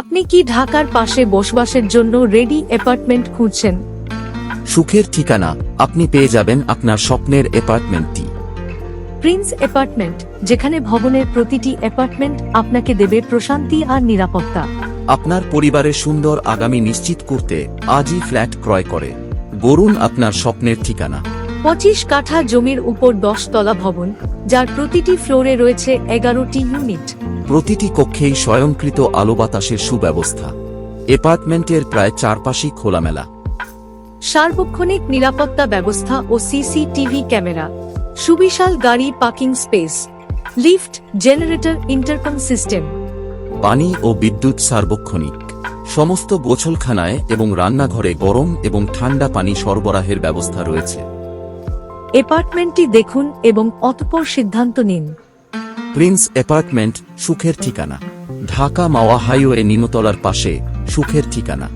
আপনি কি ঢাকার পাশে বসবাসের জন্য রেডি অ্যাপার্টমেন্ট খুঁজছেন? সুখের ঠিকানা আপনি পেয়ে যাবেন আপনার স্বপ্নের অ্যাপার্টমেন্টটি। প্রিন্স অ্যাপার্টমেন্ট যেখানে ভবনের প্রতিটি অ্যাপার্টমেন্ট আপনাকে দেবে প্রশান্তি আর নিরাপত্তা। আপনার পরিবারের সুন্দর আগামী নিশ্চিত করতে আজই ফ্ল্যাট ক্রয় করে। গড়ুন আপনার স্বপ্নের ঠিকানা। পঁচিশ কাঠা জমির উপর দশ তলা ভবন যার প্রতিটি ফ্লোরে রয়েছে এগারোটি ইউনিট। প্রতিটি কক্ষেই স্বয়ংকৃত আলো বাতাসের সুব্যবস্থা। অ্যাপার্টমেন্টের প্রায় চারপাশই খোলামেলা। সার্বক্ষণিক নিরাপত্তা ব্যবস্থা ও সিসিটিভি ক্যামেরা। সুবিশাল গাড়ি parking space. Lift generator intercom system. পানি ও বিদ্যুৎ সার্বক্ষণিক। সমস্ত গোছলখানায় এবং রান্নাঘরে গরম এবং ঠান্ডা পানি সরবরাহের ব্যবস্থা রয়েছে। অ্যাপার্টমেন্টটি দেখুন এবং অতপর সিদ্ধান্ত নিন। প্রিন্স অ্যাপার্টমেন্ট সুখের ঠিকানা। ঢাকা মাওয়া হাইওয়ে নিমতলার পাশে সুখের ঠিকানা।